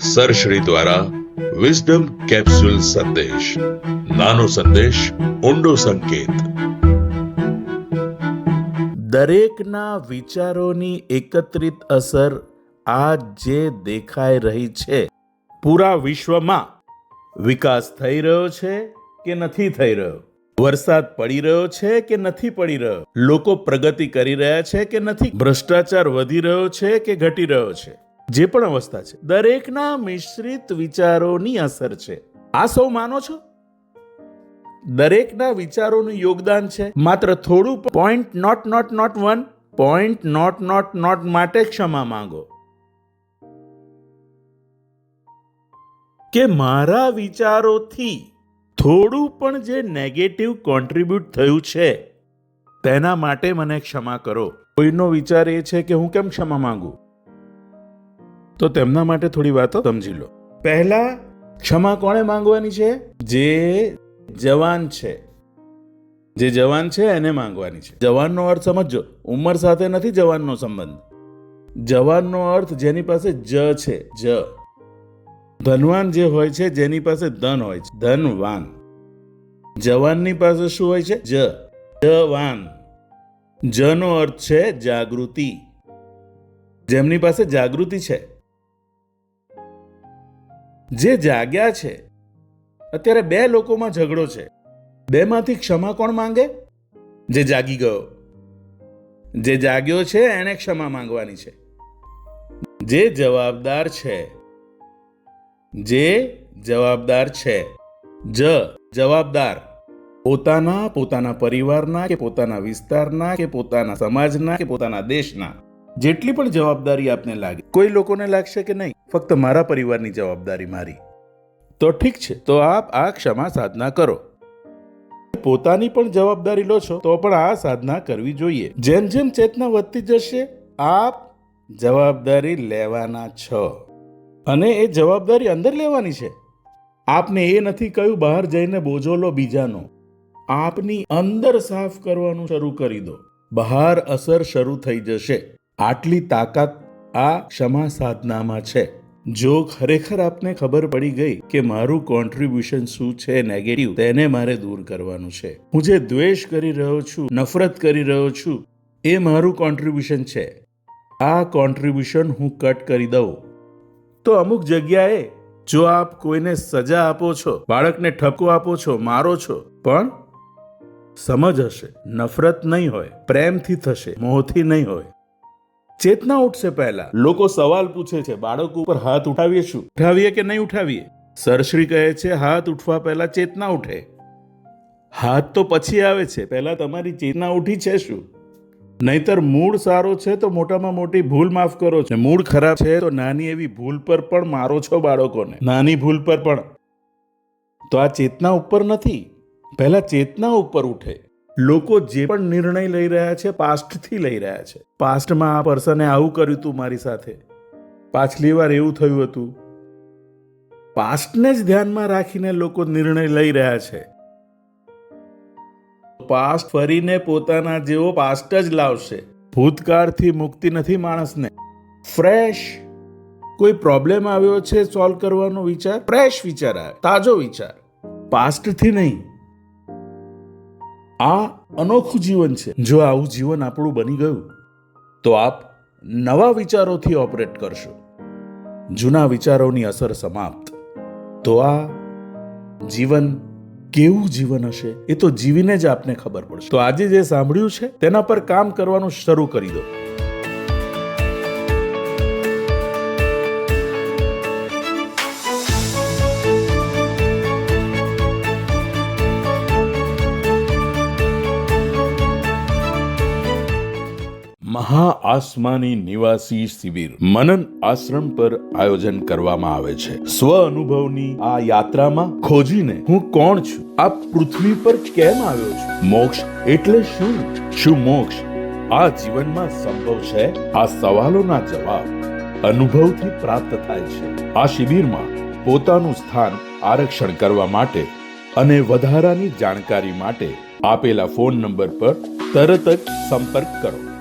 Sir Shri દ્વારા wisdom capsule સંદેશ નાનો સંદેશ ઊંડો સંકેત દરેકના વિચારોની એકત્રિત અસર આ જે દેખાઈ રહી છે, પૂરા વિશ્વમાં વિકાસ થઈ રહ્યો છે કે નથી થઈ રહ્યો? વરસાદ પડી રહ્યો છે કે નથી પડી રહ્યો? લોકો પ્રગતિ કરી રહ્યા છે કે નથી? ભ્રષ્ટાચાર વધી રહ્યો છે કે ઘટી રહ્યો છે? જે પણ અવસ્થા છે, દરેકના મિશ્રિત વિચારોની અસર છે. આ સૌ માનો છો? દરેકના વિચારોનું યોગદાન છે. માત્ર થોડું point nought nought nought one point nought nought nought માટે ક્ષમા માંગો. કે મારા વિચારોથી થોડું પણ જે નેગેટિવ કોન્ટ્રીબ્યુટ થયું છે, તેના માટે મને ક્ષમા કરો. કોઈનો વિચાર એ છે કે હું કેમ ક્ષમા માંગુ? તો તેમના માટે થોડી વાતો સમજી લો. પહેલા, ક્ષમા કોણે માંગવાની છે? જે જવાન છે. જે જવાન છે, એને માંગવાની છે. જવાનનો અર્થ સમજો ઉંમર સાથે નથી જવાનનો સંબંધ. જવાનનો અર્થ જેની પાસે જ છે, જ. ધનવાન જે હોય છે, જેની પાસે ધન હોય છે. ધનવાન. જવાનની પાસે શું હોય છે? જ. જવાન. જનો અર્થ છે જાગૃતિ. જેમની પાસે જાગૃતિ છે. જે જાગ્યા છે, અત્યારે બે લોકોમાં ઝઘડો છે. બેમાંથી ક્ષમા કોણ માંગે? જે જાગી ગયો. જે જાગ્યો છે એને ક્ષમા માંગવાની છે. જે જવાબદાર છે. જે જવાબદાર છે. જ જવાબદાર. પોતાના પોતાના પરિવારના કે પોતાના વિસ્તારના કે પોતાના સમાજના કે પોતાના દેશના. જેટલી પણ જવાબદારી આપને લાગે, કોઈ લોકોને લાગશે કે નહીં, ફક્ત મારા પરિવારની જવાબદારી મારી. તો ઠીક છે, તો આપ આ ક્ષમા સાધના કરો. પોતાની પણ જવાબદારી લો છો, તો પણ આ સાધના કરવી જોઈએ. જેમ જેમ ચેતના વધતી જશે, આપ જવાબદારી લેવાના છો. અને એ જવાબદારી અંદર લેવાની છે. આપને એ નથી કહ્યું, બહાર જઈને બોજો લો બીજાનો. આપની અંદર સાફ કરવાનું શરૂ કરી દો. બહાર અસર શરૂ થઈ જશે. આટલી તાકાત આ ક્ષમા સાધનામાં છે. જો ખરેખર આપને ખબર પડી ગઈ કે મારું કોન્ટ્રીબ્યુશન શું છે નેગેટિવ તેને મારે દૂર કરવાનું છે. હું જે દ્વેષ કરી રહ્યો છું, નફરત કરી રહ્યો છું, એ મારું કોન્ટ્રીબ્યુશન છે. આ કોન્ટ્રીબ્યુશન હું કટ કરી દઉં. તો અમુક જગ્યાએ જો આપ કોઈને સજા આપો છો, બાળકને ઠપકો આપો છો, મારો છો, પણ સમજ હશે, નફરત નહીં હોય, પ્રેમથી થશે, મોહથી નહીં હોય. ચેતના ઉઠશે પહેલા. લોકો સવાલ પૂછે છે, બાળક ઉપર હાથ ઉઠાવીએ શું? ઉઠાવીએ કે નહીં ઉઠાવીએ? સરશ્રી કહે છે, હાથ ઉઠવા પહેલા ચેતના ઉઠે. હાથ તો પછી આવે છે, પહેલા તમારી ચેતના ઉઠી છે શું? નહીતર મૂળ સારો છે તો મોટામાં મોટી ભૂલ માફ કરો છો. મૂળ ખરાબ છે તો નાની એવી ભૂલ પર પણ મારો છો બાળકોને. નાની ભૂલ પર પણ. તો આ ચેતના ઉપર નથી. પહેલા ચેતના ઉપર ઉઠે. લોકો જે પણ નિર્ણય લઈ રહ્યા છે, પાસ્ટથી લઈ રહ્યા છે. પાસ્ટમાં આ પર્સને આવું કર્યું હતું મારી સાથે. પાછલી વાર એવું થયું હતું. પાસ્ટને જ ધ્યાનમાં રાખીને લોકો નિર્ણય લઈ રહ્યા છે. પાસ્ટ ફરીને પોતાના જેવો પાસ્ટ જ લાવશે. ભૂતકાળથી મુક્તિ નથી માણસને. ફ્રેશ કોઈ પ્રોબ્લેમ આવ્યો છે સોલ્વ કરવાનો વિચાર? ફ્રેશ વિચાર આવે. તાજો વિચાર. પાસ્ટથી નહીં. આ અનોખું જીવન છે. જો આવું જીવન આપણું બની ગયું, તો આપ નવા વિચારોથી ઓપરેટ કરશો. જૂના વિચારોની અસર સમાપ્ત. તો આ જીવન કેવું જીવન હશે એ તો જીવીને જ આપને ખબર પડશે. તો આજે જે સાંભળ્યું છે, તેના પર કામ કરવાનું શરૂ કરી દો. મહા આસમાની નિવાસી શિબિર મનન આશ્રમ પર આયોજન કરવામાં આવે છે. સ્વ અનુભવની આ યાત્રામાં ખોજીને હું કોણ છું? આ પૃથ્વી પર કેમ આવ્યો છું? મોક્ષ એટલે શું? શું મોક્ષ આ જીવનમાં સંભવ છે? આ સવાલોના જવાબ અનુભવથી પ્રાપ્ત થાય છે. આ શિબિરમાં પોતાનું સ્થાન આરક્ષણ કરવા માટે અને વધારાની જાણકારી માટે આપેલા ફોન નંબર પર તરત જ સંપર્ક કરો.